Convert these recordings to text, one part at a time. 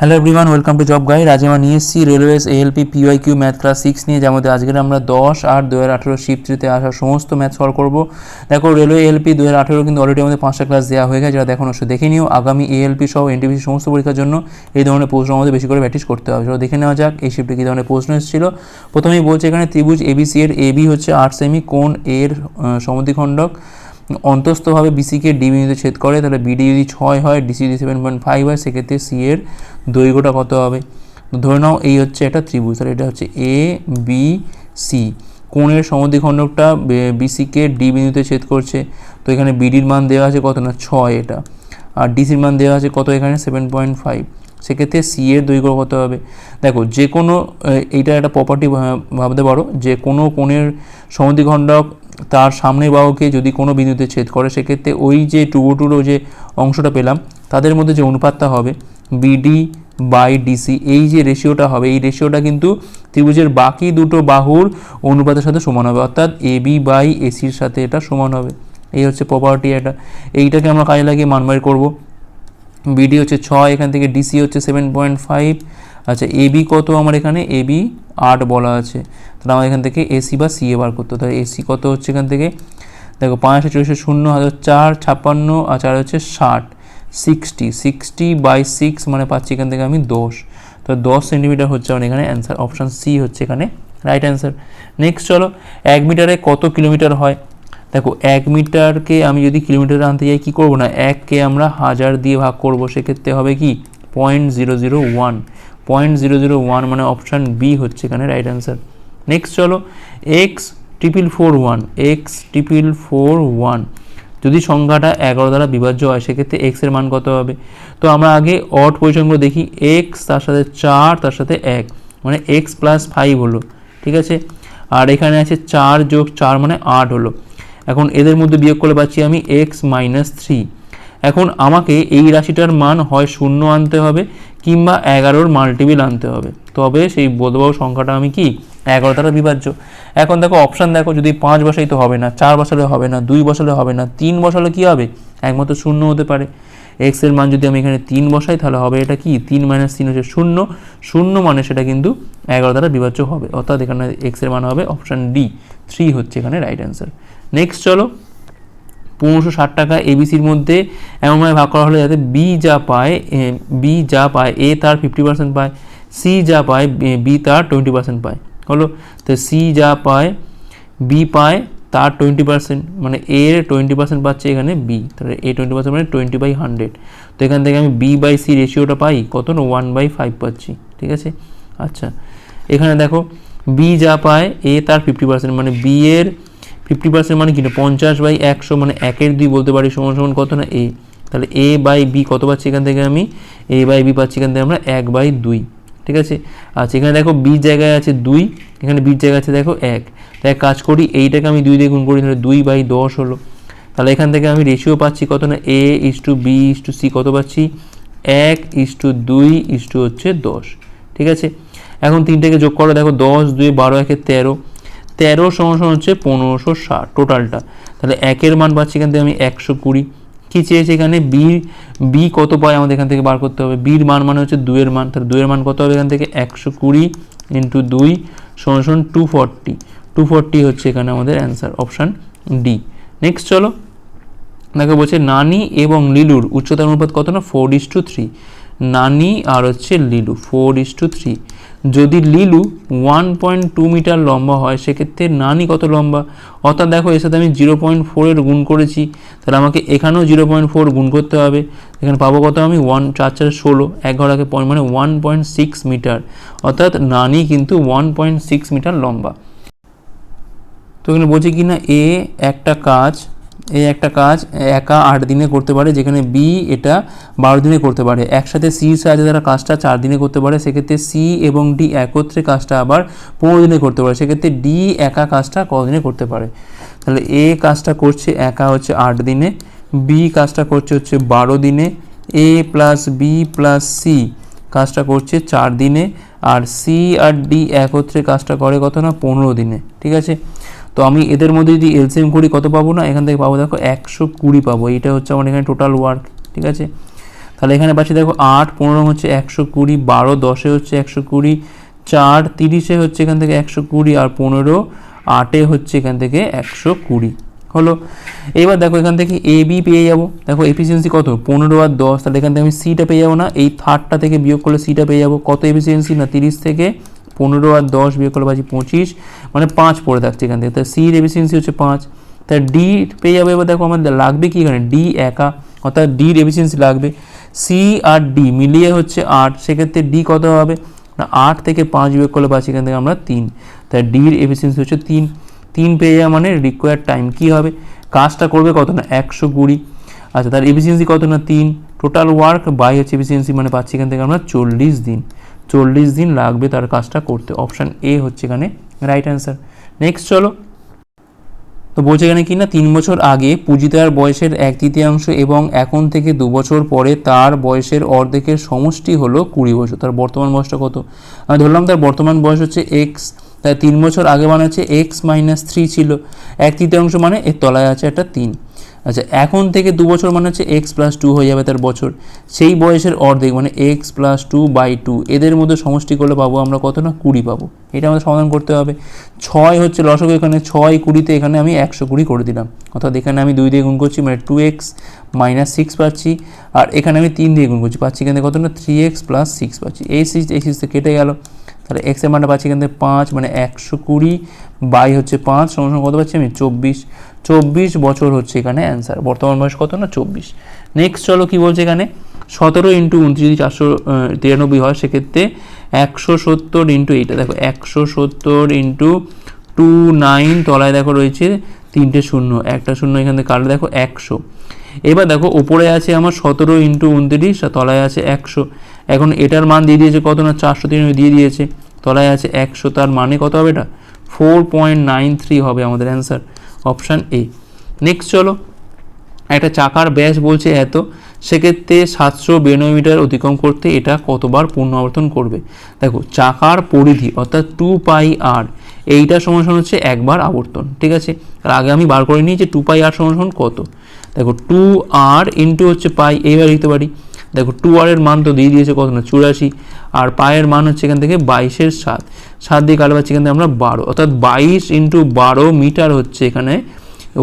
Hello everyone welcome to job guide আজ আমরা নিয়ে এসেছি railways ALP P Y Q math class six নিয়ে, যার মধ্যে আজকের আমরা দশ আট দু হাজার আঠেরো শিফট্রিতে আসা সমস্ত ম্যাথ সলভ করব। দেখো রেলওয়ে এলপি দু হাজার আঠেরো কিন্তু অলরেডি আমাদের পাঁচটা ক্লাস দেওয়া হয়ে গেছে, যারা দেখো, অবশ্যই দেখে নিও। আগামী এএলপি সহ এনটিপিসি সমস্ত পরীক্ষার জন্য এই ধরনের প্রশ্ন আমাদের বেশি করে প্র্যাকটিস করতে হবে। সেটা দেখে নেওয়া যাক এই শিফটে কী ধরনের প্রশ্ন এসেছিল। প্রথমেই বলছে এখানে ত্রিভুজ এবিসি এর এবি হচ্ছে আট সেমি কোণ এর সমদ্বিখণ্ডক। অন্তস্থভাবে বিসিকে ডি বিন্দুতে ছেদ করে, তাহলে বিডি যদি ছয় হয় ডিসি যদি সেভেন পয়েন্ট ফাইভ হয়, সেক্ষেত্রে সি এর দৈর্ঘ্যটা কত হবে? ধরে নাও এই হচ্ছে একটা ত্রিভুজ, তাহলে এটা হচ্ছে এ বি সি কোণের সমদ্বিখণ্ডকটা বিসিকে ডি বিন্দুতে ছেদ করছে, তো এখানে বিডির মান দেওয়া আছে কত না? ছয় এটা। আর ডিসির মান দেওয়া আছে কত এখানে? সেভেন পয়েন্ট ফাইভ সেক্ষেত্রে সি এর দৈর্ঘ্য কত হবে? দেখো, যে কোনো এইটা একটা প্রপার্টি ভাবতে পারো, যে কোনো কোণের সমদ্বিখণ্ডক তার সামনের বাহুকে যদি কোনো বিন্দুতে ছেদ করে, সেক্ষেত্রে ওই যে টুবো টুরো যে অংশটা পেলাম, তাদের মধ্যে যে অনুপাতটা হবে বিডি বাই ডিসি এই যে রেশিওটা হবে, এই রেশিওটা কিন্তু ত্রিভুজের বাকি দুটো বাহুর অনুপাতের সাথে সমান হবে, অর্থাৎ এ বি বাই এসির সাথে এটা সমান হবে। এই হচ্ছে প্রপার্টি এটা। এইটাকে আমরা কাজে লাগিয়ে মান করব। বিডি হচ্ছে ছয়, এখান থেকে ডিসি হচ্ছে সেভেন পয়েন্ট ফাইভ আচ্ছা এবি কত আমার এখানে? এবি আট বলা আছে। তাহলে আমার এখান থেকে এসি বা সি এ বার করতে তাহলে এসি কত হচ্ছে এখান থেকে? দেখো, পাঁচ চল্লিশে শূন্য, হাজার চার, ছাপ্পান্ন, আর চার হচ্ছে ষাট। সিক্সটি সিক্সটি বাই সিক্স মানে পাচ্ছি এখান থেকে আমি দশ। তো দশ সেন্টিমিটার হচ্ছে আমার এখানে অ্যান্সার অপশান সি হচ্ছে এখানে রাইট অ্যান্সার নেক্সট চলো, এক মিটারে কত কিলোমিটার হয়? দেখো, এক মিটারকে আমি যদি কিলোমিটারে আনতে যাই, কী করব না? এককে আমরা হাজার দিয়ে ভাগ করব, সেক্ষেত্রে হবে কি? Point zero zero one point zero zero one মানে অপশান বি হচ্ছে এখানে রাইট অ্যান্সার নেক্সট চলো X triple four one X triple four one যদি সংখ্যাটা এগারো দ্বারা বিভাজ্য হয়, সেক্ষেত্রে এক্সের মান কত হবে? তো আমরা আগে অট পজিশনগুলো দেখি এক্স তার সাথে চার, তার সাথে এক। মানে এক্স প্লাস ফাইভ হলো, ঠিক আছে? আর এখানে আছে চার যোগ চার মানে আট হলো। এখন এদের মধ্যে বিয়োগ করে পাচ্ছি আমি এক্স মাইনাস থ্রি এখন আমাকে এই রাশিটার মান হয় শূন্য আনতে হবে কিংবা এগারোর মাল্টিপিল আনতে হবে। তবে সেই বোধবাহু সংখ্যাটা আমি কি? এগারো দ্বারা বিভাজ্য। এখন দেখো অপশান দেখো, যদি পাঁচ বসাই তো হবে না, চার বসালে হবে না, দুই বসালে হবে না, তিন বসালে কি হবে? একমাত্র শূন্য হতে পারে। এক্সের মান যদি আমি এখানে তিন বসাই, তাহলে হবে এটা কি? তিন মাইনাস তিন হচ্ছে শূন্য। শূন্য মানে সেটা কিন্তু এগারো দ্বারা বিভাজ্য হবে। অর্থাৎ এখানে এক্সের মান হবে অপশান ডি থ্রি হচ্ছে এখানে রাইট অ্যান্সার নেক্সট চলো। পনেরোশো ষাট টাকা এবিসির মধ্যে এমনভাবে ভাগ করা হলে যাতে বি যা পায় বি যা পায় এ তার ফিফটি পার্সেন্ট পায় সি যা পায় বি তার টোয়েন্টি পার্সেন্ট পায়। হলো? তো সি যা পায় বি পায়, তার টোয়েন্টি পার্সেন্ট মানে এর টোয়েন্টি পার্সেন্ট পাচ্ছে এখানে বি তাহলে এ টোয়েন্টি পার্সেন্ট মানে টোয়েন্টি বাই হান্ড্রেড তো এখান থেকে আমি বি বাই সি রেশিওটা পাই, কত? না ওয়ান বাই ফাইভ পাচ্ছি। ঠিক আছে? আচ্ছা। এখানে দেখো বি যা পায় এ তার ফিফটি পার্সেন্ট মানে বি এর ফিফটি পার্সেন্ট মানে কি পঞ্চাশ বাই একশো মানে একের দুই বলতে পারি সমান সমান কত না? এ তাহলে এ বাই বি কত পাচ্ছি এখান থেকে আমি? এ বাই বি পাচ্ছি এখান থেকে আমরা এক বাই দুই। ঠিক আছে? আচ্ছা এখানে দেখো বি জায়গায় আছে দুই, এখানে বির জায়গায় আছে দেখো এক। তাই কাজ করি, এইটাকে আমি দুই দিয়ে গুণ করি, তাহলে দুই বাই দশ হলো। তাহলে এখান থেকে আমি রেশিও পাচ্ছি কত না? A is to B is to C কত পাচ্ছি? এক ইস টু দুই ইস টু হচ্ছে দশ। ঠিক আছে? এখন তিনটাকে যোগ করো, দেখো দশ দুই বারো, একে তেরো। তেরো সমান হচ্ছে পনেরোশো ষাট টোটালটা তাহলে একের মান পাচ্ছি এখান থেকে আমি একশো কুড়ি। কী চেয়েছে এখানে? বি বি কত পায় আমাদের এখান থেকে বার করতে হবে? বির মান মানে হচ্ছে দুয়ের মান। তাহলে দুয়ের মান কত হবে এখান থেকে? একশো কুড়ি ইন্টু দুই সমান সমান টু ফর্টি টু ফর্টি হচ্ছে এখানে আমাদের অ্যান্সার অপশান ডি নেক্সট চলো। দেখো বলছে নানি এবং লিলুর উচ্চতার অনুপাত কত না? ফোর ইস টু থ্রি নানি আর হচ্ছে Lilu four is to three যদি Lilu one point two metre লম্বা হয়, সেক্ষেত্রে নানি কত লম্বা? অর্থাৎ দেখো, এর সাথে আমি জিরো পয়েন্ট ফোরের গুণ করেছি, তাহলে আমাকে এখানেও জিরো পয়েন্ট ফোর গুণ করতে হবে। এখানে পাবো কত আমি? ওয়ান চার চার, ষোলো। এক ঘর আগে মানে ওয়ান পয়েন্ট সিক্স মিটার। অর্থাৎ নানি কিন্তু ওয়ান পয়েন্ট সিক্স মিটার লম্বা। তো এখানে বলছি কি না, এ একটা কাজ এই একটা কাজ একা আট দিনে করতে পারে, যেখানে বি এটা বারো দিনে করতে পারে। একসাথে সির সাহায্যে তারা কাজটা চার দিনে করতে পারে, সেক্ষেত্রে সি এবং ডি একত্রে কাজটা আবার পনেরো দিনে করতে পারে। সেক্ষেত্রে ডি একা কাজটা কদিনে করতে পারে? তাহলে এ কাজটা করছে একা হচ্ছে আট দিনে বি কাজটা করছে হচ্ছে বারো দিনে A plus B plus C কাজটা করছে চার দিনে, আর সি আর ডি একত্রে কাজটা করে কত না? পনেরো দিনে। ঠিক আছে? তো আমি এদের মধ্যে যদি এলসিএম করি কত পাবো না? এখান থেকে পাবো দেখো একশো কুড়ি পাবো। এইটা হচ্ছে আমার এখানে টোটাল ওয়ার্ক ঠিক আছে? তাহলে এখানে পাচ্ছি দেখো আট, পনেরো হচ্ছে একশো কুড়ি, বারো, দশে হচ্ছে একশো কুড়ি, চার, তিরিশে হচ্ছে এখান থেকে একশো কুড়ি আর পনেরো, আটে হচ্ছে এখান থেকে একশো কুড়ি। হলো? এবার দেখো এখান থেকে এ বি পেয়ে যাব। দেখো এফিসিয়েন্সি কত? পনেরো আর দশ, তাহলে এখান থেকে আমি সিটা পেয়ে যাব না। এই থার্ডটা থেকে বিয়োগ করলে সিটা পেয়ে যাব। কত এফিসিয়েন্সি না, তিরিশ থেকে পনেরো আর দশ বিয়োগ করলে পাচ্ছি পঁচিশ মানে পাঁচ পড়ে থাকছে এখান থেকে। তাহলে সির এফিসিয়েন্সি হচ্ছে পাঁচ। তাহলে ডি পেয়ে যাবে এবার দেখো আমাদের লাগবে কি এখানে? ডি একা, অর্থাৎ ডির এফিসিয়েন্সি লাগবে। সি আর ডি মিলিয়ে হচ্ছে আট, সেক্ষেত্রে ডি কত হবে? না, আট থেকে পাঁচ বিয়োগ করলে পাচ্ছি এখান থেকে আমরা তিন। তাই ডির এফিসিয়েন্সি হচ্ছে তিন। তিন পেয়ে যাওয়া মানে রিকোয়ার্ড টাইম কী হবে? কাজটা করবে কত না? একশো কুড়ি। আচ্ছা তার এফিসিয়েন্সি কত না? তিন। টোটাল ওয়ার্ক বাই হচ্ছে এফিসিয়েন্সি মানে পাচ্ছি এখান থেকে আমরা চল্লিশ দিন। চল্লিশ দিন লাগবে তার কাজটা করতে। অপশান এ হচ্ছে এখানে রাইট অ্যান্সার নেক্সট চলো। তো বলছে এখানে কি না, তিন বছর আগে পুঁজিতার বয়সের এক তৃতীয়াংশ এবং এখন থেকে দু বছর পরে তার বয়সের অর্ধেকের সমষ্টি হলো কুড়ি বছর। তার বর্তমান বয়সটা কত? আমি ধরলাম তার বর্তমান বয়স হচ্ছে এক্স তাই তিন বছর আগে মানে হচ্ছে এক্স মাইনাস থ্রি ছিল। এক তৃতীয়াংশ মানে এর তলায় আছে একটা তিন। আচ্ছা এখন থেকে দু বছর মানে হচ্ছে এক্স প্লাস টু হয়ে যাবে তার বছর। সেই বয়সের অর্ধেক মানে X plus two by two এদের মধ্যে সমষ্টি করলে পাবো আমরা কত না? কুড়ি পাবো। এটা আমাদের সমাধান করতে হবে। ছয় হচ্ছে লসক এখানে, ছয় কুড়িতে এখানে আমি একশো কুড়ি করে দিলাম। অর্থাৎ এখানে আমি দুই দিয়ে গুণ করছি মানে টু এক্স মাইনাস সিক্স পাচ্ছি, আর এখানে আমি তিন দিয়ে গুণ করছি। পাচ্ছি এখানে কত না? থ্রি এক্স প্লাস সিক্স পাচ্ছি। এই সিক্স এই সিক্সতে কেটে গেল। তাহলে এক্সের মানটা পাচ্ছি এখান থেকে পাঁচ মানে একশো কুড়ি বাই হচ্ছে পাঁচ সঙ্গে কত পাচ্ছি আমি? চব্বিশ। চব্বিশ বছর হচ্ছে এখানে অ্যান্সার বর্তমান বয়স কত না? চব্বিশ। নেক্সট চলো কি বলছে এখানে? সতেরো ইন্টু উনত্রিশ যদি চারশো তিরানব্বই হয়, সেক্ষেত্রে একশো সত্তর ইন্টু এইটা দেখো, একশো সত্তর ইন্টু টু নাইন তলায় দেখো রয়েছে তিনটে শূন্য। একটা শূন্য এখান থেকে কাটলে দেখো একশো। এবার দেখো, ওপরে আছে আমার সতেরো ইন্টু উনত্রিশ, আর তলায় আছে একশো। এখন এটার মান দিয়ে দিয়েছে কত না? চারশো তিন দিয়ে দিয়েছে। তলায় আছে একশো, তার মানে কত হবে এটা? ফোর পয়েন্ট নাইন থ্রি হবে আমাদের অ্যান্সার অপশান এ নেক্সট চলো, একটা চাকার ব্যাস বলছে এত, সেক্ষেত্রে সাতশো বিরানব্বই মিটার অতিক্রম করতে এটা কতবার পুনরাবর্তন করবে? দেখো, চাকার পরিধি, অর্থাৎ টু পাই আর এইটা সমান হচ্ছে একবার আবর্তন, ঠিক আছে? আর আগে আমি বার করে নিই যে টু পাই আর সমান কত? দেখো টু আর ইন্টু হচ্ছে পাই এইবার লিখতে পারি। দেখো টু আর এর মান তো দিয়ে দিয়েছে কত না, চুরাশি। আর পায়ের মান হচ্ছে এখান থেকে বাইশের সাত। সাত দিয়ে কাটে পাচ্ছি এখান থেকে আমরা বারো। অর্থাৎ বাইশ ইন্টু বারো মিটার হচ্ছে এখানে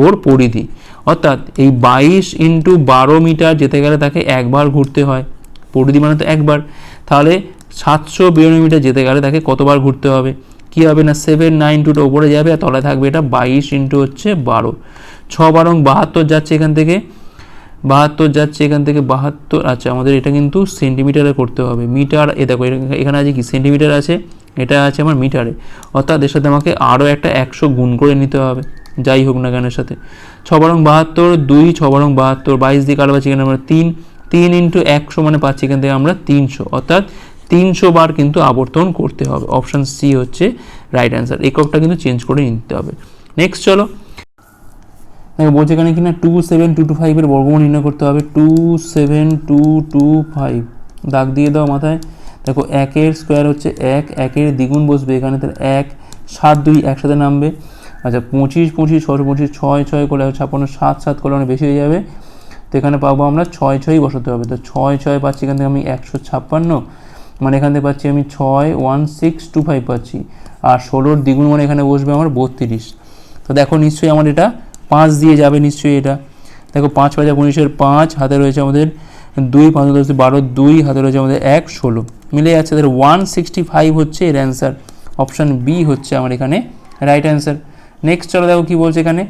ওর পরিধি। অর্থাৎ এই বাইশ ইন্টু বারো মিটার যেতে গেলে তাকে একবার ঘুরতে হয়। পরিধি মানে তো একবার। তাহলে সাতশো বিরানব্বই মিটার যেতে গেলে তাকে কতবার ঘুরতে হবে? কী হবে না? সেভেন নাইন টুটা উপরে যাবে আর তলায় থাকবে এটা বাইশ ইন্টু হচ্ছে বারো। ছ বারং বাহাত্তর যাচ্ছে এখান থেকে। বাহাত্তর যাচ্ছে, এখান থেকে বাহাত্তর আচ্ছা আমাদের এটা কিন্তু সেন্টিমিটারে করতে হবে। মিটার এ দেখো এখানে- আছে কি? সেন্টিমিটার আছে, এটা আছে আমার মিটারে অর্থাৎ এর সাথে আমাকে আরও একটা একশো গুণ করে নিতে হবে। যাই হোক না কেন সাথে। ছ বাহাত্তর, দুই, ছ বাহাত্তর, বাইশ দিয়ে কাটা পাচ্ছি? এখানে আমরা তিন। তিন ইন্টু একশো মানে পাচ্ছি এখান থেকে আমরা তিনশো। অর্থাৎ তিনশো বার কিন্তু আবর্তন করতে হবে। অপশান সি হচ্ছে রাইট অ্যান্সার এককটা কিন্তু চেঞ্জ করে নিতে হবে। নেক্সট চলো। দেখো বলছে এখানে কিনা টু সেভেন টু টু ফাইভের বর্গমূল নির্ণয় করতে হবে two seven two two five দাগ দিয়ে দাও মাথায়। দেখো, একের স্কোয়ার হচ্ছে এক, একের দ্বিগুণ বসবে এখানে, তাহলে এক, সাত, দুই একসাথে নামবে। আচ্ছা পঁচিশ পঁচিশ ছশো পঁচিশ, ছয় ছয় করলে ছাপ্পান্ন, সাত সাত করলে অনেক বেশি হয়ে যাবে। তো এখানে পাবো আমরা ছয়, ছয়ই বসাতে হবে। তো ছয় ছয় পাচ্ছি এখান থেকে আমি একশো ছাপ্পান্ন। মানে এখান থেকে পাচ্ছি আমি ছয়, ওয়ান, সিক্স, টু, ফাইভ পাচ্ছি। আর ষোলোর দ্বিগুণ মানে এখানে বসবে আমার বত্রিশ। তো দেখো নিশ্চয়ই আমার এটা পাঁচ দিয়ে যাবে নিশ্চয়ই এটা। দেখো পাঁচ পাঁচ উনিশের পাঁচ, হাতে রয়েছে আমাদের দুই, পাঁচ, দশ বারো, দুই, হাতে রয়েছে আমাদের এক, ষোলো। মিলে যাচ্ছে তাদের ওয়ান সিক্সটি ফাইভ হচ্ছে এর অ্যান্সার অপশান বি হচ্ছে আমার এখানে রাইট অ্যান্সার নেক্সট চলো দেখো কী বলছে এখানে।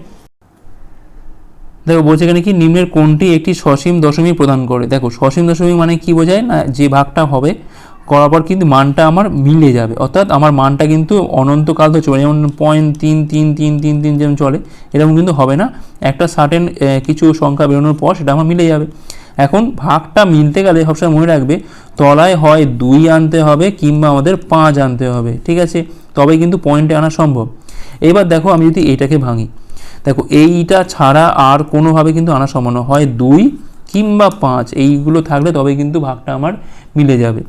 দেখো বলছে এখানে কি, নিম্নের কোনটি একটি সসীম দশমিক প্রদান করে? দেখো সসীম দশমিক মানে কি বোঝায় না, যে ভাগটা হবে করার পর কিন্তু মানটা আমার মিলে যাবে। অর্থাৎ আমার মানটা কিন্তু অনন্তকাল ধরে চলে, যেমন পয়েন্ট তিন তিন তিন তিন তিন যেমন চলে, এরকম কিন্তু হবে না। একটা সার্টেন কিছু সংখ্যা বেরোনোর পর সেটা আমার মিলে যাবে। এখন ভাগটা মিলতে গেলে সবসময় মনে রাখবে, তলায় হয় দুই আনতে হবে কিংবা আমাদের পাঁচ আনতে হবে, ঠিক আছে? তবেই কিন্তু পয়েন্টে আনা সম্ভব। এবার দেখো আমি যদি এইটাকে ভাঙি, দেখো এইটা ছাড়া আর কোনোভাবে কিন্তু আনা সম্ভব হয় দুই কিংবা পাঁচ, এইগুলো থাকলে তবে কিন্তু ভাগটা আমার মিলে যাবে।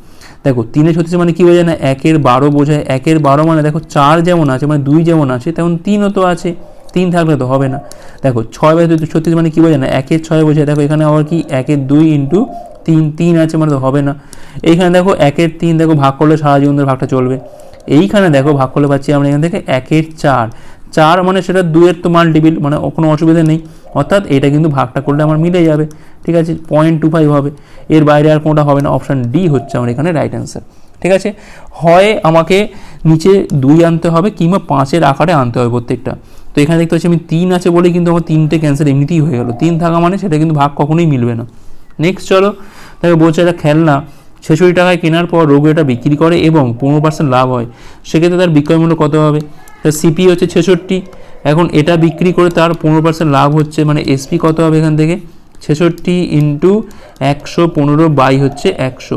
দেখো, তিনে ছত্রিশ মানে কী বোঝায় না? একের বারো বোঝায়, একের বারো মানে দেখো চার যেমন আছে মানে দুই যেমন আছে, তেমন তিনও তো আছে, তিন থাকলে তো হবে না। দেখো, ছয় বাই ছত্রিশ মানে কী বোঝায় না? একের ছয় বোঝায়, দেখো, এখানে আবার কি? একের দুই ইন্টু তিন তিন আছে মানে তো হবে না। এইখানে দেখো, একের তিন দেখো, ভাগ করলে সারা জীবন ধরে ভাগটা চলবে। এইখানে দেখো, ভাগ করলে পাচ্ছি আমরা এখান থেকে একের চার। চার মানে সেটা দুয়ের তো মাল্টিপিল মানে কোনো অসুবিধা নেই। অর্থাৎ এটা কিন্তু ভাগটা করলে আমার মিলে যাবে। ঠিক আছে? পয়েন্ট টু ফাইভ হবে। এর বাইরে আর কোনোটা হবে না। অপশান ডি হচ্ছে আমার এখানে রাইট অ্যান্সার ঠিক আছে? হয় আমাকে নিচে দুই আনতে হবে কিংবা পাঁচের আকারে আনতে হবে প্রত্যেকটা। তো এখানে দেখতে পাচ্ছি আমি তিন আছে বলেই কিন্তু আমার তিনটে ক্যান্সেল এমনিতেই হয়ে গেল। তিন থাকা মানে সেটা কিন্তু ভাগ কখনোই মিলবে না। নেক্সট চলো। তাকে বলছে একটা খেলনা ছেষট্টি টাকায় কেনার পর রোগ এটা বিক্রি করে এবং পনেরো পার্সেন্ট লাভ হয়। সেক্ষেত্রে তার বিক্রয় মূল্য কত হবে? তার সিপি হচ্ছে ছেষট্টি। এখন এটা বিক্রি করে তার পনেরো পার্সেন্ট লাভ হচ্ছে মানে এসপি কত হবে এখান থেকে? ছেষট্টি ইন্টু একশো পনেরো বাই হচ্ছে একশো।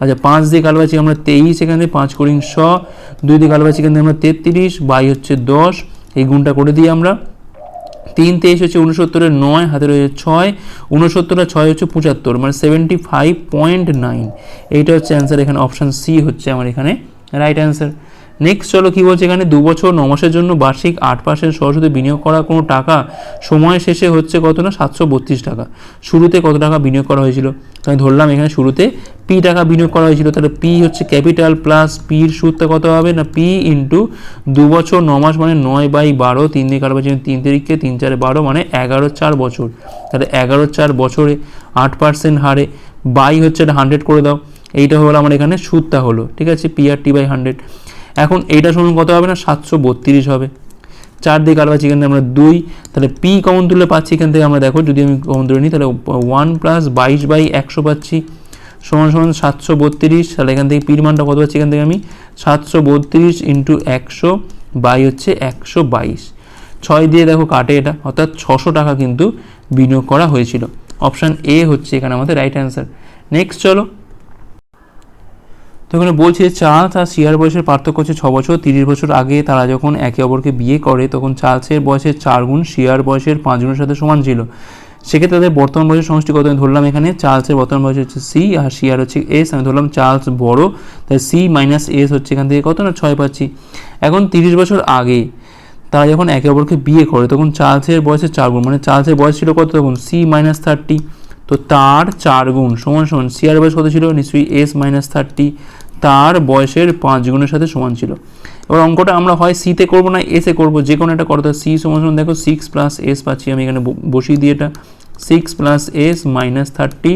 আচ্ছা পাঁচ দিয়ে কালবাছি আমরা তেইশ, এখানে পাঁচ করিং শ, দুই দিয়ে কালবাছি এখানে আমরা তেত্রিশ, বাই হচ্ছে দশ, এই গুণটা করে দিই আমরা। তিন তেইশ হচ্ছে উনসত্তরের নয়, হাতে রয়েছে ছয়, উনসত্তর আর ছয় হচ্ছে পঁচাত্তর মানে সেভেন্টি ফাইভ পয়েন্ট নাইন এইটা হচ্ছে অ্যান্সার এখানে অপশান সি হচ্ছে আমার এখানে রাইট অ্যান্সার নেক্সট চলো কী বলছে এখানে? দু বছর, ন মাসের জন্য বার্ষিক আট পার্সেন্ট সরস্বতী বিনিয়োগ করা কোনো টাকা সময় শেষে হচ্ছে কত না? সাতশো বত্রিশ টাকা। শুরুতে কত টাকা বিনিয়োগ করা হয়েছিল? আমি ধরলাম এখানে শুরুতে পি টাকা বিনিয়োগ করা হয়েছিল, তাহলে পি হচ্ছে ক্যাপিটাল প্লাস পির সুদটা কত হবে না? পি ইন্টু দু বছর, ন মাস মানে নয় বাই বারো, তিন দিয়ে কারও বলছি তিন তারিখকে তিন চারে বারো মানে এগারো চার বছর। তাহলে এগারো চার বছরে আট পার্সেন্ট হারে বাই হচ্ছে এটা হান্ড্রেড করে দাও। এইটা হলো আমার এখানে সুদটা হলো, ঠিক আছে? P R T by hundred এখন এইটা শুনুন কত হবে না? সাতশো বত্রিশ হবে। চার দিয়ে এখান থেকে আমরা দুই, তাহলে পি কমন তুলে পাচ্ছি এখান থেকে আমরা দেখো, যদি আমি কমন তুলে নিই, তাহলে ওয়ান প্লাস বাইশ বাই একশো পাচ্ছি। সমান সমান সাতশো বত্রিশ, তাহলে এখান থেকে পির মানটা কত পাচ্ছি এখান থেকে আমি? সাতশো বত্রিশ ইন্টু একশো বাই হচ্ছে একশো বাইশ। ছয় দিয়ে দেখো কাটে এটা, অর্থাৎ ছশো টাকা কিন্তু বিনিয়োগ করা হয়েছিল। অপশান এ হচ্ছে এখানে আমাদের রাইট অ্যান্সার নেক্সট চলো। তো এখানে বলছে চার্লস আর শিয়ার বয়সের পার্থক্য হচ্ছে ছ বছর, তিরিশ বছর আগে তারা যখন একে অপরকে বিয়ে করে, তখন চার্লসের বয়সের চার গুণ শিয়ার বয়সের পাঁচ গুণের সাথে সমান ছিল। সেক্ষেত্রে তাদের বর্তমান বয়সের সমষ্টি কত? আমি ধরলাম এখানে চার্লসের বর্তমান বয়স হচ্ছে সি আর শিয়ার হচ্ছে এস আমি ধরলাম চার্লস বড়, তাই সি মাইনাস এস হচ্ছে এখান থেকে কত? না, ছয় পাচ্ছি। এখন তিরিশ বছর আগে তারা যখন একে অপরকে বিয়ে করে, তখন চার্লসের বয়সের চার গুণ মানে চার্লসের বয়স ছিল কত? তখন সি মাইনাস থার্টি তো তার চার গুণ সমান সমান, সিয়ার বয়স কত ছিল? নিশ্চয়ই এস মাইনাস থার্টি তার বয়সের পাঁচ গুণের সাথে সমান ছিল। এবার অঙ্কটা আমরা হয় সিতে করব না এসে করব, যে কোনো একটা করতে সি সমান সমান দেখো সিক্স প্লাস এস পাচ্ছি আমি এখানে বসিয়ে দিই এটা। Six plus S minus thirty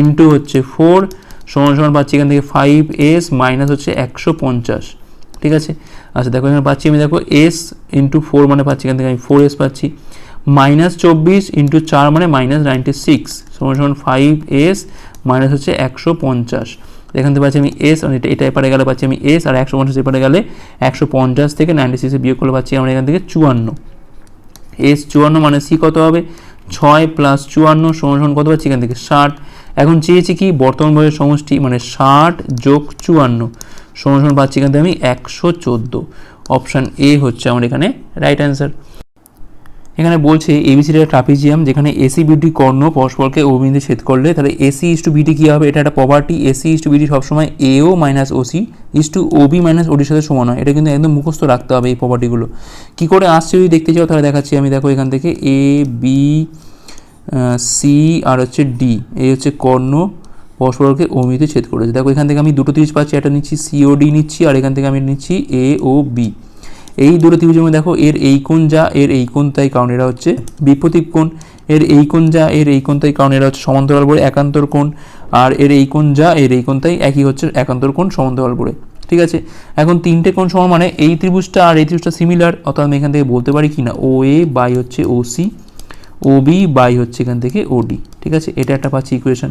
into হচ্ছে ফোর সমান সমান পাচ্ছি এখান থেকে ফাইভ এস মাইনাস হচ্ছে একশো পঞ্চাশ। ঠিক আছে? আচ্ছা দেখো এখানে পাচ্ছি আমি, দেখো এস ইন্টু ফোর মানে পাচ্ছি এখান থেকে আমি ফোর এস পাচ্ছি। মাইনাস চব্বিশ ইন্টু চার মানে মাইনাস নাইনটি সিক্স সমান সমান ফাইভ এস মাইনাস হচ্ছে একশো পঞ্চাশ। এখান থেকে পাচ্ছি আমি এস এটা এটা এপারে গেলে পাচ্ছি আমি এস আর একশো পঞ্চাশ এপারে গেলে একশো পঞ্চাশ থেকে নাইনটি সিক্সে বিয়োগ করলে পাচ্ছি আমরা এখান থেকে চুয়ান্ন। এস চুয়ান্ন মানে সি কত হবে? ছয় প্লাস চুয়ান্ন সমান কত পাচ্ছি এখান থেকে? ষাট। এখন চেয়েছি কি বর্তমান বয়সের সমষ্টি মানে ষাট যোগ চুয়ান্ন সমান পাচ্ছি এখান থেকে আমি একশো চোদ্দ। অপশান এ হচ্ছে আমার এখানে রাইট অ্যান্সার এখানে বলছে এবিসিডি ট্রাপিজিয়াম যেখানে এসি বিডি কর্ণ পরস্পরকে অভিনীতে ছেদ করলে, তাহলে এসি ইস টু বিডি কী হবে? এটা একটা property AC is to BD সবসময় AO minus OC is to OB minus ওডির সাথে সমান হয়। এটা কিন্তু একদম মুখস্থ রাখতে হবে এই প্রপার্টিগুলো কী করে আসছে যদি দেখতে চাও তাহলে দেখাচ্ছি আমি। দেখো এখান থেকে এ বি সি আর হচ্ছে ডি এই হচ্ছে কর্ণ পরস্পরকে অমিতে ছেদ করেছে। দেখো এখান থেকে আমি দুটো তিরিশ পাচ্ছি, একটা নিচ্ছি সিওডি নিচ্ছি, আর এখান থেকে আমি নিচ্ছি এ ও বি এই দুটো ত্রিভুজের দেখো, এর এই কোণ যা, এর এই কোণ তাই কারণ এরা হচ্ছে বিপরীত কোণ। এর এই কোণ যা, এর এই কোণ তাই কারণ এরা হচ্ছে সমান্তরাল বলে একান্তর কোণ। আর এর এই কোণ যা, এর এই কোণ তাই একই হচ্ছে একান্তর কোণ সমান্তরাল বলে। ঠিক আছে? এখন তিনটে কোণ সমান মানে এই ত্রিভুজটা আর এই ত্রিভুজটা সিমিলার অর্থাৎ আমি এখান থেকে বলতে পারি কি না? ও এ বাই হচ্ছে O C O B by হচ্ছে এখান থেকে ওডি ঠিক আছে? এটা একটা পাচ্ছি ইকুয়েশন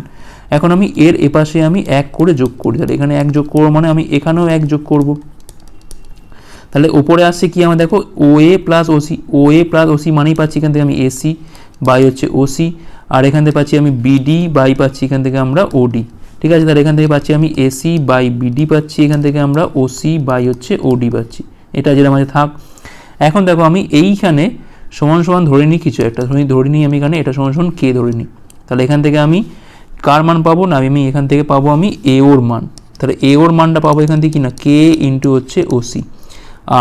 এখন আমি এর এপাশে আমি এক করে যোগ করি। তাহলে এখানে এক যোগ করব মানে আমি এখানেও এক যোগ করব। তাহলে ওপরে আসছে কি আমার দেখো O A plus OC O A plus OC মানেই পাচ্ছি এখান থেকে আমি এসি বাই হচ্ছে ওসি আর এখান থেকে পাচ্ছি আমি বিডি বাই পাচ্ছি এখান থেকে আমরা ওডি ঠিক আছে, তাহলে এখান থেকে পাচ্ছি আমি এসি বাই বিডি পাচ্ছি, এখান থেকে আমরা ওসি বাই হচ্ছে ওডি পাচ্ছি। এটা যেটা আমাদের থাক। এখন দেখো আমি এইখানে সমান সমান ধরে নিই কিছু একটা, ধরে ধরে নিই আমি এখানে, এটা সমান সমান কে ধরে নিই। তাহলে এখান থেকে আমি কার মান পাবো? না, আমি এখান থেকে পাবো আমি এ ওর মান। তাহলে এ ওর মানটা পাবো এখান থেকে কি না? কে ইন্টু হচ্ছে ওসি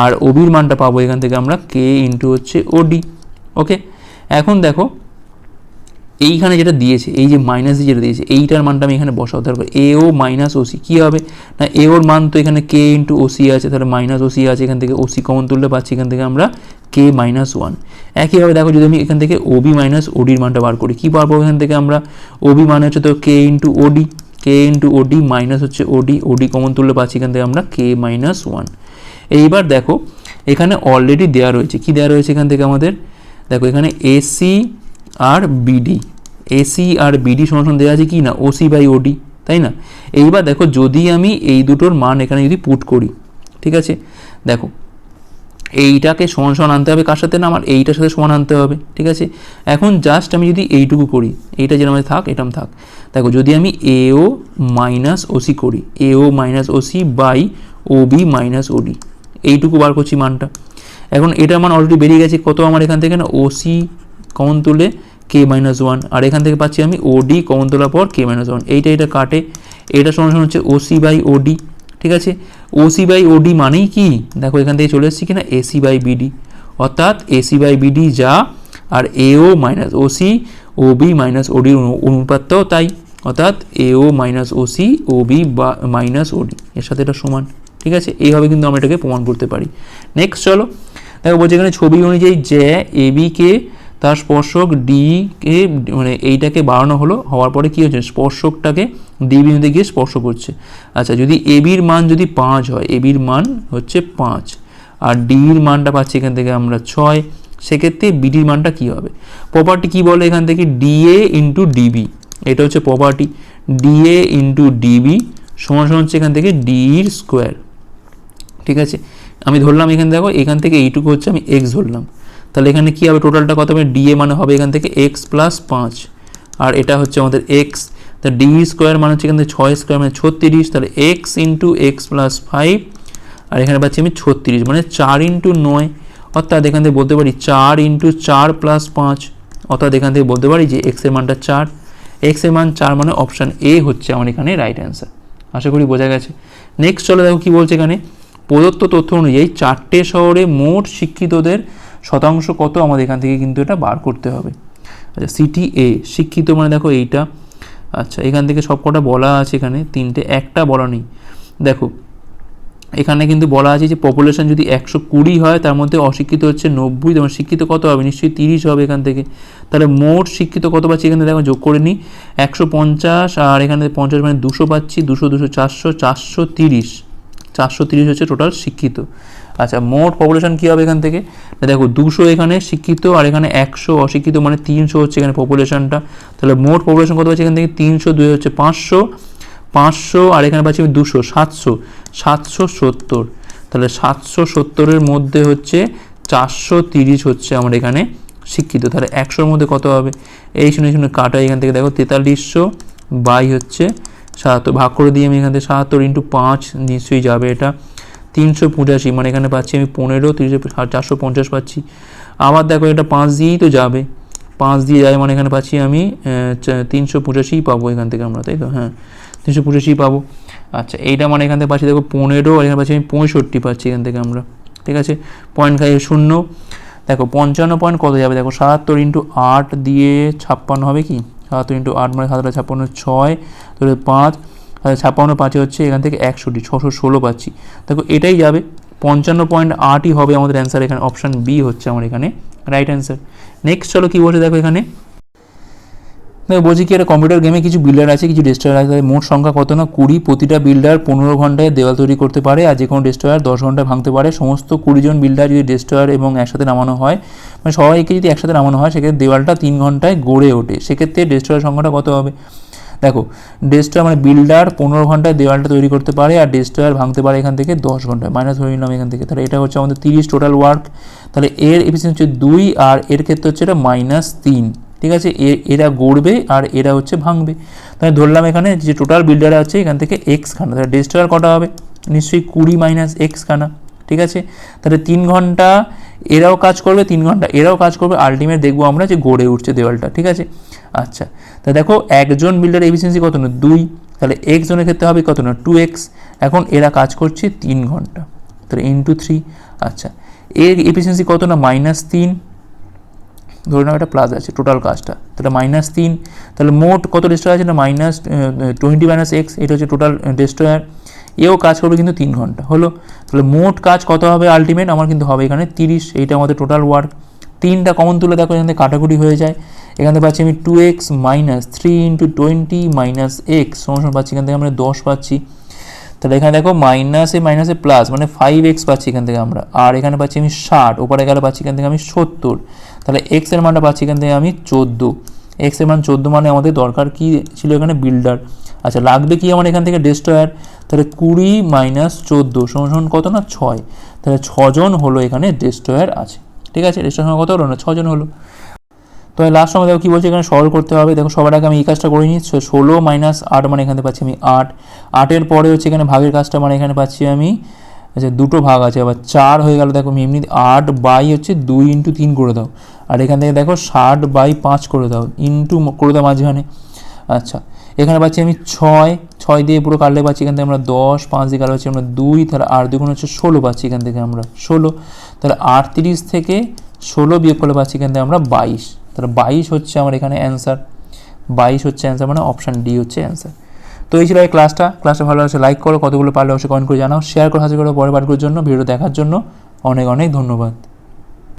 আর ওবির মানটা পাবো এখান থেকে আমরা কে ইন্টু হচ্ছে ওডি ওকে এখন দেখো, এইখানে যেটা দিয়েছে, এই যে মাইনাস যেটা দিয়েছে, এইটার মানটা আমি এখানে বসাও তারপর এ ও মাইনাস ওসি কী হবে? না এ ওর মান তো এখানে কে ইন্টু ওসি আছে, তাহলে মাইনাস ওসি আছে, এখান থেকে ওসি কমন তুললে পাচ্ছি, এখান থেকে আমরা কে মাইনাস ওয়ান একইভাবে দেখো, যদি আমি এখান থেকে ওবি মাইনাস ওডির মানটা বার করি, কী পারব এখান থেকে আমরা? ওবি মানে হচ্ছে তো কে ইন্টু ওডি কে ইন্টু ওডি মাইনাস হচ্ছে ওডি ওডি কমন তুললে পাচ্ছি, এখান থেকে আমরা কে মাইনাস ওয়ান এইবার দেখো, এখানে অলরেডি দেওয়া রয়েছে। কি দেওয়া রয়েছে এখান থেকে আমাদের? দেখো, এখানে এসি আর বিডি এসি আর বিডি সমান দেওয়া আছে কি না? ওসি বাই ওডি তাই না? এইবার দেখো, যদি আমি এই দুটোর মান এখানে যদি পুট করি, ঠিক আছে? দেখো, এইটাকে সমান সমান আনতে হবে কার সাথে না? আমার এইটার সাথে সমান আনতে হবে, ঠিক আছে? এখন জাস্ট আমি যদি এইটুকু করি, এইটা যেরকম থাক এটাম থাক। দেখো, যদি আমি এও মাইনাস ওসি করি AO minus OC by O B minus OD এইটুকু বার করছি মানটা। এখন এটার মান অলরেডি বেরিয়ে গেছে কত আমার এখান থেকে না? ওসি কমন তুলে কে মাইনাস ওয়ান আর এখান থেকে পাচ্ছি আমি ওডি কমন তোলার পর কে মাইনাস ওয়ান এইটা এটা কাটে। এটা সমান সমান হচ্ছে ওসি বাই ওডি ঠিক আছে? ওসি বাই ওডি মানেই কি? দেখো, এখান থেকে চলে এসেছি কিনা? এসি বাই বিডি অর্থাৎ এসি বাই বিডি যা, আর AO minus OC O B minus ওডির অনুপাতটাও তাই। অর্থাৎ AO minus OC O B বা মাইনাস ওডি এর সাথে এটা সমান। ঠিক আছে? এইভাবে কিন্তু আমরা এটাকে প্রমাণ করতে পারি। নেক্সট চলো। দেখো, বলছে এখানে ছবি অনুযায়ী যে এ বিকে তার স্পর্শক ডি কে মানে এইটাকে বাড়ানো হলো, হওয়ার পরে কী হচ্ছে? স্পর্শকটাকে ডি বিন্দুতে গিয়ে স্পর্শ করছে। আচ্ছা যদি এ বির মান যদি পাঁচ হয় এ বির মান হচ্ছে পাঁচ। আর ডির মানটা পাচ্ছি এখান থেকে আমরা ছয়। সেক্ষেত্রে বিডির মানটা কী হবে? প্রপার্টি কী বলে এখান থেকে? ডিএ ইন্টু ডিবি এটা হচ্ছে প্রপার্টি ডিএ ইন্টু ডিবি সমান সমান হচ্ছে এখান থেকে ডির স্কোয়ার ঠিক আছে? আমি ধরলাম এখানে দেখো, এখান থেকে এইটুকু হচ্ছে আমি এক্স ধরলাম। তাহলে এখানে কী হবে? টোটালটা কত হবে? ডিএ মানে হবে এখান থেকে এক্স প্লাস পাঁচ। আর এটা হচ্ছে আমাদের এক্স তা ডি স্কোয়ার মানে হচ্ছে এখান থেকে ছয় স্কোয়ার মানে ছত্রিশ। তাহলে X into X plus five আর এখানে পাচ্ছি আমি ছত্রিশ মানে চার ইন্টু নয়। অর্থাৎ এখান থেকে বলতে পারি চার ইন্টু চার প্লাস পাঁচ। অর্থাৎ এখান থেকে বলতে পারি যে এক্সের মানটা চার। এক্সের মান চার মানে অপশান এ হচ্ছে আমার এখানে রাইট অ্যান্সার আশা করি বোঝা গেছে। নেক্সট চলো দেখো কী বলছে এখানে। প্রদত্ত তথ্য অনুযায়ী চারটে শহরে মোট শিক্ষিতদের শতাংশ কত? আমাদের এখান থেকে কিন্তু এটা বার করতে হবে। আচ্ছা সিটি এ, শিক্ষিত মানে দেখো এইটা। আচ্ছা এখান থেকে সব কটা বলা আছে এখানে, তিনটে, একটা বলা নেই। দেখো, এখানে কিন্তু বলা আছে যে পপুলেশন যদি একশো কুড়ি হয়, তার মধ্যে অশিক্ষিত হচ্ছে নব্বই, তোমার শিক্ষিত কত হবে? নিশ্চয়ই তিরিশ হবে এখান থেকে। তাহলে মোট শিক্ষিত কত পাচ্ছি? এখানে দেখো যোগ করে নিই। একশো পঞ্চাশ আর এখানে পঞ্চাশ মানে দুশো পাচ্ছি, দুশো দুশো চারশো চারশো তিরিশ। চারশো তিরিশ হচ্ছে টোটাল শিক্ষিত। আচ্ছা মোট পপুলেশন কী হবে এখান থেকে? দেখো, দুশো এখানে শিক্ষিত আর এখানে একশো অশিক্ষিত মানে তিনশো হচ্ছে এখানে পপুলেশনটা তাহলে মোট পপুলেশন কত পাচ্ছি এখান থেকে? তিনশো, দুই হচ্ছে পাঁচশো। পাঁচশো আর এখানে পাচ্ছি আমি দুশো, সাতশো। সাতশো সত্তর। তাহলে সাতশো সত্তরের মধ্যে হচ্ছে চারশো তিরিশ হচ্ছে আমার এখানে শিক্ষিত। তাহলে একশোর মধ্যে কত হবে? এই শুনে শুনে কাটা এখান থেকে, দেখো, তেতাল্লিশশো বাই হচ্ছে সাতাত্তর ভাগ করে দিয়ে আমি এখান থেকে সাতাত্তর ইন্টু পাঁচ নিশ্চয়ই যাবে এটা। তিনশো পঁচাশি মানে এখানে পাচ্ছি আমি পনেরো, তিনশো চারশো পঞ্চাশ পাচ্ছি। আবার দেখো এটা পাঁচ দিয়েই তো যাবে। পাঁচ দিয়ে যাবে মানে এখানে পাচ্ছি আমি তিনশো পঁচাশিই পাবো এখান থেকে আমরা, তাই তো? হ্যাঁ তিনশো পঁচাশি পাবো। আচ্ছা এইটা মানে এখান থেকে পাচ্ছি দেখো পনেরো, আর এখানে পাচ্ছি আমি পঁয়ষট্টি পাচ্ছি এখান থেকে আমরা, ঠিক আছে? পয়েন্ট খাই শূন্য। দেখো পঞ্চান্ন পয়েন্ট কত যাবে? দেখো সাতাত্তর ইন্টু আট দিয়ে ছাপ্পান্ন হবে কি? সাতাত্তর ইন্টু আট মানে সাতটা ছাপ্পান্ন, ছয় তাহলে পাঁচ তাহলে ছাপ্পান্ন পাঁচে হচ্ছে এখান থেকে একশোটি ছশো ষোলো পাচ্ছি। দেখো এটাই যাবে, পঞ্চান্ন পয়েন্ট আটই হবে আমাদের অ্যান্সার এখানে অপশান বি হচ্ছে আমার এখানে রাইট অ্যান্সার নেক্সট চলো কী বলছে দেখো এখানে। বলছি কি একটা কম্পিউটার গেমে কিছু বিল্ডার আছে, কিছু ডেস্ট্রয়ার আছে, মোট সংখ্যা কত না? কুড়ি প্রতিটা বিল্ডার পনেরো ঘন্টায় দেওয়াল তৈরি করতে পারে, আর যে কোনো ডেস্ট্রয়ার দশ ঘন্টায় ভাঙতে পারে। সমস্ত কুড়িজন বিল্ডার যদি ডেস্ট্রয়ার এবং একসাথে নামানো হয় মানে সবাইকে যদি একসাথে নামানো হয়, সেক্ষেত্রে দেওয়ালটা তিন ঘন্টায় গড়ে ওঠে। সেক্ষেত্রে ডেস্ট্রয়ার সংখ্যাটা কত হবে? দেখো ডেস্ট্রয়ার মানে বিল্ডার পনেরো ঘন্টায় দেওয়ালটা তৈরি করতে পারে, আর ডেস্ট্রয়ার ভাঙতে পারে এখান থেকে দশ ঘন্টায়। মাইনাস ধরে নিলাম এখান থেকে। তাহলে এটা হচ্ছে আমাদের তিরিশ টোটাল ওয়ার্ক তাহলে এর এফিসিয়েন্সি হচ্ছে দুই, আর এর ক্ষেত্রে হচ্ছে এটা মাইনাস তিন। ঠিক আছে? এরা গড়বে আর এরা হচ্ছে ভাঙবে। তাহলে ধরলাম এখানে যে টোটাল বিল্ডার আছে, এখান থেকে এক্স খানা। তাহলে ডেস্ট্রয়ার কটা হবে? নিশ্চয়ই কুড়ি মাইনাস এক্স খানা, ঠিক আছে? তাহলে তিন ঘণ্টা এরাও কাজ করবে, তিন ঘণ্টা এরাও কাজ করবে আলটিমেট দেখব আমরা যে গড়ে উঠছে দেওয়ালটা, ঠিক আছে? আচ্ছা তা দেখো একজন বিল্ডার এফিসিয়েন্সি কত না? দুই। তাহলে এক্স জনের ক্ষেত্রে হবে কত না? টু এক্স এখন এরা কাজ করছে তিন ঘণ্টা। তাহলে ইন্টু থ্রি আচ্ছা এর এফিসিয়েন্সি কত না? মাইনাস তিন। ধরে নাও একটা প্লাস আছে টোটাল কাজটা তাহলে মাইনাস তিন, তাহলে মোট কত ডেস্ট্রয় আছে? না মাইনাস টোয়েন্টি মাইনাস এক্স এটা হচ্ছে টোটাল ডেস্ট্রয়ার এও কাজ করবে কিন্তু তিন ঘণ্টা, হলো? তাহলে মোট কাজ কত হবে আলটিমেট আমার কিন্তু হবে এখানে তিরিশ, এইটা আমাদের টোটাল ওয়ার্ক তিনটা কমন তুলে দেখো, এখান থেকে কাটাকুটি হয়ে যায়। এখান থেকে পাচ্ছি আমি two X minus three into twenty minus X সমস্যা পাচ্ছি এখান থেকে আমরা দশ পাচ্ছি। তাহলে এখানে দেখো মাইনাসে মাইনাসে প্লাস মানে ফাইভ এক্স পাচ্ছি এখান থেকে আমরা। আর এখানে পাচ্ছি আমি ষাট, ওপারে গেলে পাচ্ছি এখান থেকে আমি সত্তর। তাহলে এক্সের মানটা পাচ্ছি এখান থেকে আমি চোদ্দ। এক্সের মান চোদ্দ মানে আমাদের দরকার কি ছিল এখানে বিল্ডার আচ্ছা লাগবে কি আমার এখান থেকে ডেস্ট্রয়ার তাহলে কুড়ি মাইনাস চোদ্দ সমান সমান কত না? ছয়। তাহলে ছজন হলো এখানে ডেস্ট্রয়ার আছে। ঠিক আছে ডেস্ট্রয়ার কত হলো না? ছজন হলো। তো লাস্ট সময় দেখো কী বলছে? এখানে সরল করতে হবে। দেখো, সবার আগে আমি এই কাজটা করে নিই। ষোলো মাইনাস আট মানে এখানে পাচ্ছি আমি আট। আটের পরে হচ্ছে এখানে ভাগের কাজটা মানে এখানে পাচ্ছি আমি আচ্ছা দুটো ভাগ আছে। আবার চার হয়ে গেল, দেখো এমনি আট বাই হচ্ছে দুই ইন্টু তিন করে দাও। আর এখান থেকে দেখো ষাট বাই পাঁচ করে দাও ইন্টু করে দাও মাঝখানে। আচ্ছা এখানে পাচ্ছি আমি ছয় ছয় দিয়ে পুরো কাটলে পাচ্ছি এখান থেকে আমরা দশ, পাঁচ দিয়ে কাটলে পাচ্ছি আমরা দুই, তাহলে আর দুগুণ হচ্ছে ষোলো পাচ্ছি এখান থেকে আমরা ষোলো। তাহলে আটত্রিশ থেকে ষোলো বিয়োগ করলে পাচ্ছি এখান থেকে আমরা বাইশ। তাহলে বাইশ হচ্ছে আমার এখানে অ্যান্সার বাইশ হচ্ছে অ্যান্সার মানে অপশান ডি হচ্ছে অ্যান্সার তো এই ছিল এই ক্লাসটা ক্লাসটা ভালো লাগছে লাইক করো, কতগুলো পারলে অবশ্যই কমেন্ট করে জানাও। শেয়ার করে হাজির করো, পরের পাঠগুলোর জন্য ভিডিও দেখার জন্য অনেক অনেক ধন্যবাদ।